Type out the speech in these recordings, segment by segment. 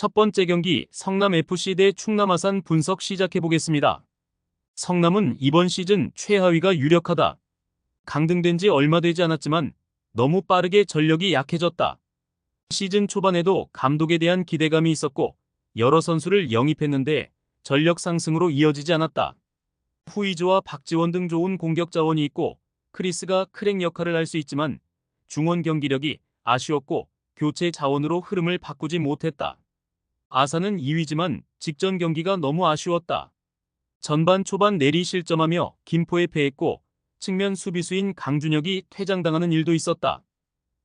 첫 번째 경기 성남FC 대 충남아산 분석 시작해보겠습니다. 성남은 이번 시즌 최하위가 유력하다. 강등된 지 얼마 되지 않았지만 너무 빠르게 전력이 약해졌다. 시즌 초반에도 감독에 대한 기대감이 있었고 여러 선수를 영입했는데 전력 상승으로 이어지지 않았다. 후이즈와 박지원 등 좋은 공격 자원이 있고 크리스가 크랙 역할을 할 수 있지만 중원 경기력이 아쉬웠고 교체 자원으로 흐름을 바꾸지 못했다. 아사는 2위지만 직전 경기가 너무 아쉬웠다. 전반 초반 내리 실점하며 김포에 패했고 측면 수비수인 강준혁이 퇴장당하는 일도 있었다.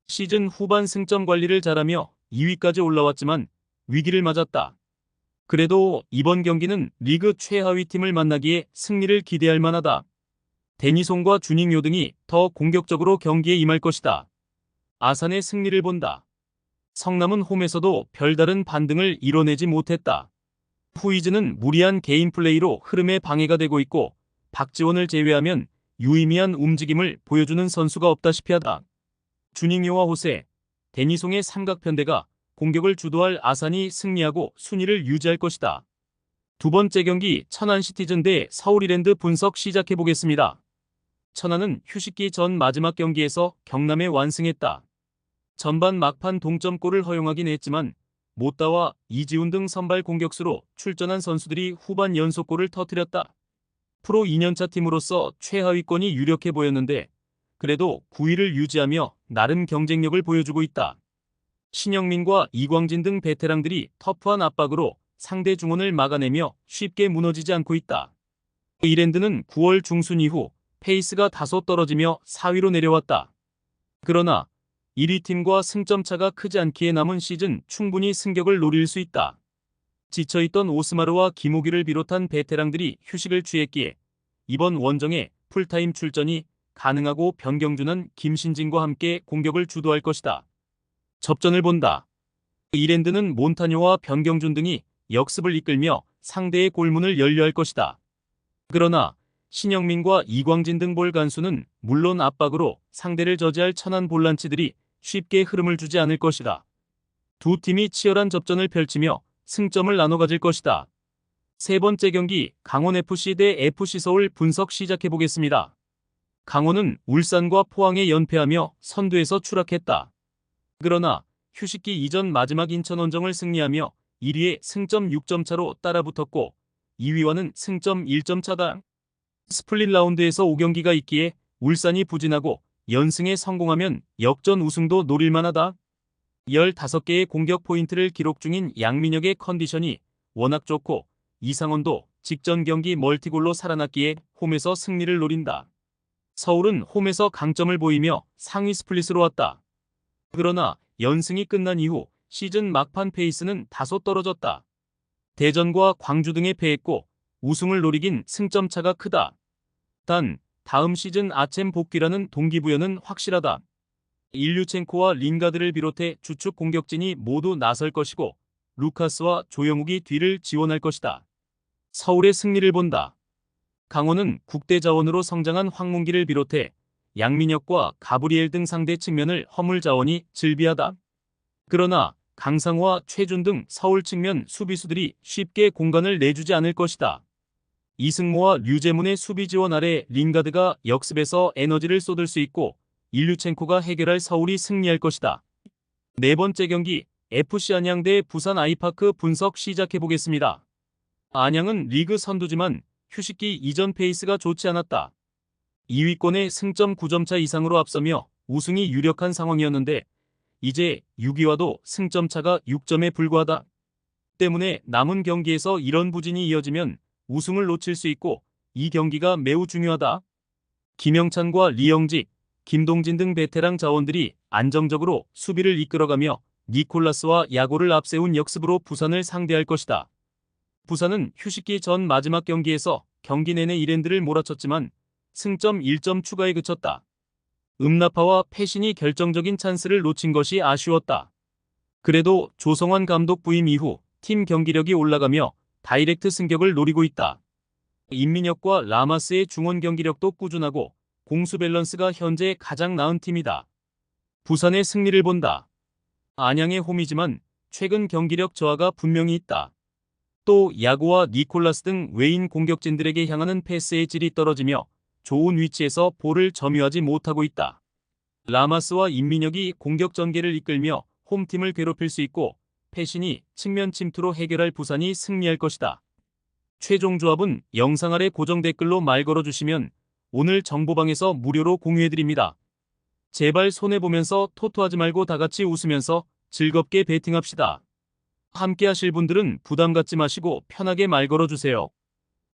시즌 후반 승점 관리를 잘하며 2위까지 올라왔지만 위기를 맞았다. 그래도 이번 경기는 리그 최하위 팀을 만나기에 승리를 기대할 만하다. 데니송과 주닝요 등이 더 공격적으로 경기에 임할 것이다. 아산의 승리를 본다. 성남은 홈에서도 별다른 반등을 이뤄내지 못했다. 후이즈는 무리한 개인 플레이로 흐름에 방해가 되고 있고 박지원을 제외하면 유의미한 움직임을 보여주는 선수가 없다시피 하다. 주닝요와 호세, 데니송의 삼각편대가 공격을 주도할 아산이 승리하고 순위를 유지할 것이다. 두 번째 경기 천안 시티즌 대 서울이랜드 분석 시작해 보겠습니다. 천안은 휴식기 전 마지막 경기에서 경남에 완승했다. 전반 막판 동점골을 허용하긴 했지만 못다와 이지훈 등 선발 공격수로 출전한 선수들이 후반 연속골을 터뜨렸다. 프로 2년차 팀으로서 최하위권이 유력해 보였는데 그래도 9위를 유지하며 나름 경쟁력을 보여주고 있다. 신영민과 이광진 등 베테랑들이 터프한 압박으로 상대 중원을 막아내며 쉽게 무너지지 않고 있다. 이랜드는 9월 중순 이후 페이스가 다소 떨어지며 4위로 내려왔다. 그러나 1위 팀과 승점 차가 크지 않기에 남은 시즌 충분히 승격을 노릴 수 있다. 지쳐있던 오스마르와 김우기를 비롯한 베테랑들이 휴식을 취했기에 이번 원정에 풀타임 출전이 가능하고 변경주는 김신진과 함께 공격을 주도할 것이다. 접전을 본다. 이랜드는 몬타뇨와 변경준 등이 역습을 이끌며 상대의 골문을 열려할 것이다. 그러나 신영민과 이광진 등 볼 간수는 물론 압박으로 상대를 저지할 천한 볼란치들이 쉽게 흐름을 주지 않을 것이다. 두 팀이 치열한 접전을 펼치며 승점을 나눠 가질 것이다. 세 번째 경기 강원FC 대 FC서울 분석 시작해 보겠습니다. 강원은 울산과 포항에 연패하며 선두에서 추락했다. 그러나 휴식기 이전 마지막 인천 원정을 승리하며 1위에 승점 6점 차로 따라붙었고 2위와는 승점 1점 차다. 스플릿 라운드에서 5경기가 있기에 울산이 부진하고 연승에 성공하면 역전 우승도 노릴만하다. 15개의 공격 포인트를 기록 중인 양민혁의 컨디션이 워낙 좋고 이상원도 직전 경기 멀티골로 살아났기에 홈에서 승리를 노린다. 서울은 홈에서 강점을 보이며 상위 스플릿으로 왔다. 그러나 연승이 끝난 이후 시즌 막판 페이스는 다소 떨어졌다. 대전과 광주 등에 패했고 우승을 노리긴 승점 차가 크다. 단 다음 시즌 아챔 복귀라는 동기부여는 확실하다. 일류첸코와 링가드를 비롯해 주축 공격진이 모두 나설 것이고 루카스와 조영욱이 뒤를 지원할 것이다. 서울의 승리를 본다. 강원은 국대 자원으로 성장한 황문기를 비롯해 양민혁과 가브리엘 등 상대 측면을 허물 자원이 즐비하다. 그러나 강상호와 최준 등 서울 측면 수비수들이 쉽게 공간을 내주지 않을 것이다. 이승모와 류재문의 수비 지원 아래 링가드가 역습에서 에너지를 쏟을 수 있고 일류첸코가 해결할 서울이 승리할 것이다. 네 번째 경기 FC 안양 대 부산 아이파크 분석 시작해 보겠습니다. 안양은 리그 선두지만 휴식기 이전 페이스가 좋지 않았다. 2위권의 승점 9점 차 이상으로 앞서며 우승이 유력한 상황이었는데 이제 6위와도 승점 차가 6점에 불과하다. 때문에 남은 경기에서 이런 부진이 이어지면 우승을 놓칠 수 있고 이 경기가 매우 중요하다. 김영찬과 리영직, 김동진 등 베테랑 자원들이 안정적으로 수비를 이끌어가며 니콜라스와 야고를 앞세운 역습으로 부산을 상대할 것이다. 부산은 휴식기 전 마지막 경기에서 경기 내내 이랜드를 몰아쳤지만 승점 1점 추가에 그쳤다. 음나파와 패신이 결정적인 찬스를 놓친 것이 아쉬웠다. 그래도 조성환 감독 부임 이후 팀 경기력이 올라가며 다이렉트 승격을 노리고 있다. 임민혁과 라마스의 중원 경기력도 꾸준하고 공수 밸런스가 현재 가장 나은 팀이다. 부산의 승리를 본다. 안양의 홈이지만 최근 경기력 저하가 분명히 있다. 또 야구와 니콜라스 등 외인 공격진들에게 향하는 패스의 질이 떨어지며 좋은 위치에서 볼을 점유하지 못하고 있다. 라마스와 임민혁이 공격 전개를 이끌며 홈팀을 괴롭힐 수 있고 패신이 측면 침투로 해결할 부산이 승리할 것이다. 최종 조합은 영상 아래 고정 댓글로 말 걸어주시면 오늘 정보방에서 무료로 공유해드립니다. 제발 손해보면서 토토하지 말고 다같이 웃으면서 즐겁게 베팅합시다. 함께 하실 분들은 부담 갖지 마시고 편하게 말 걸어주세요.